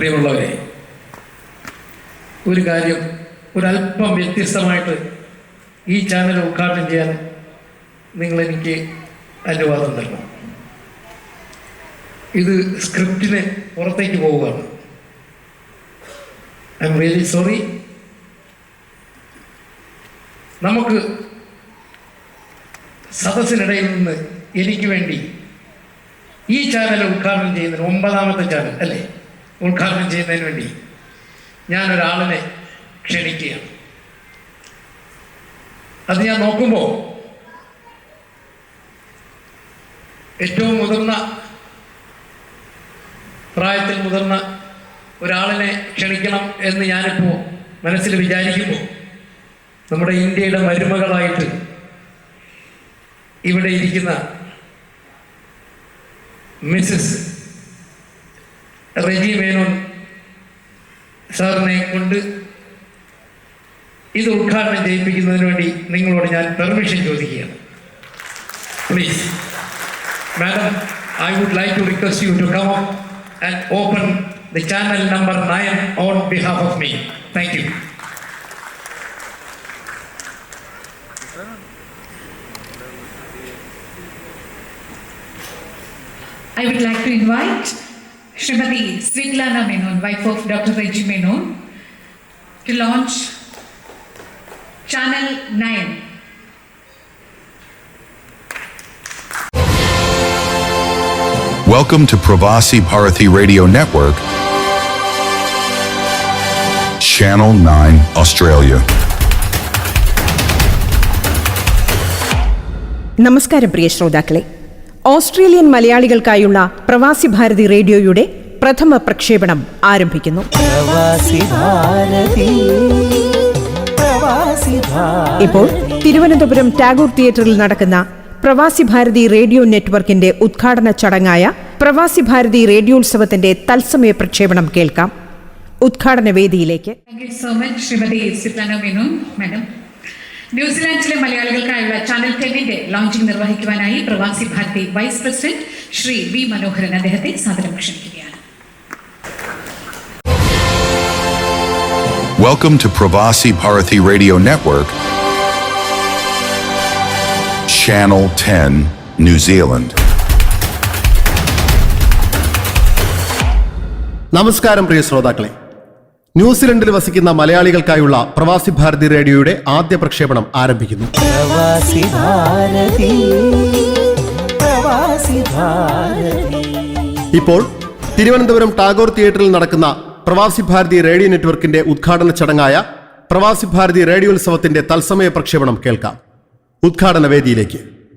പ്രിയമുള്ളവരെ ഒരു കാര്യം ഒരല്പം വ്യത്യസ്തമായിട്ട് ഈ ചാനൽ ഉദ്ഘാടനം ചെയ്യാൻ നിങ്ങളെനിക്ക് അനുവാദം തരണം. ഇത് സ്ക്രിപ്റ്റിന് പുറത്തേക്ക് പോവുകയാണ്. ഐ എം റിയലി സോറി നമുക്ക് സദസ്സിനിടയിൽ നിന്ന് എനിക്ക് വേണ്ടി ഈ ചാനൽ ഉദ്ഘാടനം ചെയ്യുന്നതിന് ഒമ്പതാമത്തെ ചാനൽ അല്ലേ? ഉദ്ഘാടനം ചെയ്യുന്നതിന് വേണ്ടി ഞാനൊരാളിനെ ക്ഷണിക്കുകയാണ്. അത് ഞാൻ നോക്കുമ്പോൾ ഏറ്റവും മുതിർന്ന പ്രായത്തിൽ മുതിർന്ന ഒരാളിനെ ക്ഷണിക്കണം എന്ന് ഞാനിപ്പോൾ മനസ്സിൽ വിചാരിക്കുമ്പോൾ നമ്മുടെ ഇന്ത്യയുടെ മരുമകളായിട്ട് ഇവിടെ ഇരിക്കുന്ന മിസ്സസ് റെജി മേനോൻ സാറിനെ കൊണ്ട് ഇത് ഉദ്ഘാടനം ചെയ്യിപ്പിക്കുന്നതിന് വേണ്ടി നിങ്ങളോട് ഞാൻ പെർമിഷൻ ചോദിക്കുകയാണ്. Please madam I would like to request you to come up and open the channel number nine on behalf of me thank you I would like to invite Srimati Svitlana Menon, wife of Dr. Reggie Menon, to launch Channel 9. Welcome to Pravasi Bharati Radio Network, Channel 9, Australia. നമസ്കാരം പ്രിയ ശ്രോതാക്കളെ Australian മലയാളികൾക്കായുള്ള പ്രവാസി ഭാരതി റേഡിയോയുടെ പ്രഥമ പ്രക്ഷേപണം ആരംഭിക്കുന്നു. ഇപ്പോൾ തിരുവനന്തപുരം ടാഗോർ തിയേറ്ററിൽ നടക്കുന്ന പ്രവാസി ഭാരതി റേഡിയോ നെറ്റ്വർക്കിന്റെ ഉദ്ഘാടന ചടങ്ങായ പ്രവാസി ഭാരതി റേഡിയോത്സവത്തിന്റെ തത്സമയ പ്രക്ഷേപണം കേൾക്കാം. ഉദ്ഘാടന വേദിയിലേക്ക്. ന്യൂസിലാൻഡിലെ മലയാളികൾക്കായുള്ള channel ടെന്നിന്റെ launching നിർവഹിക്കുവാനായി Pravasi Bharati vice president Shri V Manoharan അദ്ദേഹത്തെ സാദരം ക്ഷണിക്കുകയാണ് Welcome to Pravasi Parathi Radio Network, Channel 10, New Zealand. നമസ്കാരം പ്രിയ ശ്രോതാക്കളെ. ന്യൂസിലൻഡിൽ വസിക്കുന്ന മലയാളികൾക്കായുള്ള പ്രവാസി ഭാരതി റേഡിയോയുടെ ആദ്യ പ്രക്ഷേപണം ആരംഭിക്കുന്നു. പ്രവാസി ഭാരതി പ്രവാസി ഭാരതി. ഇപ്പോൾ തിരുവനന്തപുരം ടാഗോർ തിയേറ്ററിൽ നടക്കുന്ന പ്രവാസി ഭാരതി റേഡിയോ നെറ്റ്വർക്കിന്റെ ഉദ്ഘാടന ചടങ്ങായ പ്രവാസി ഭാരതി റേഡിയോത്സവത്തിന്റെ തത്സമയ പ്രക്ഷേപണം കേൾക്കാം. ഉദ്ഘാടന വേദിയിലേക്ക്.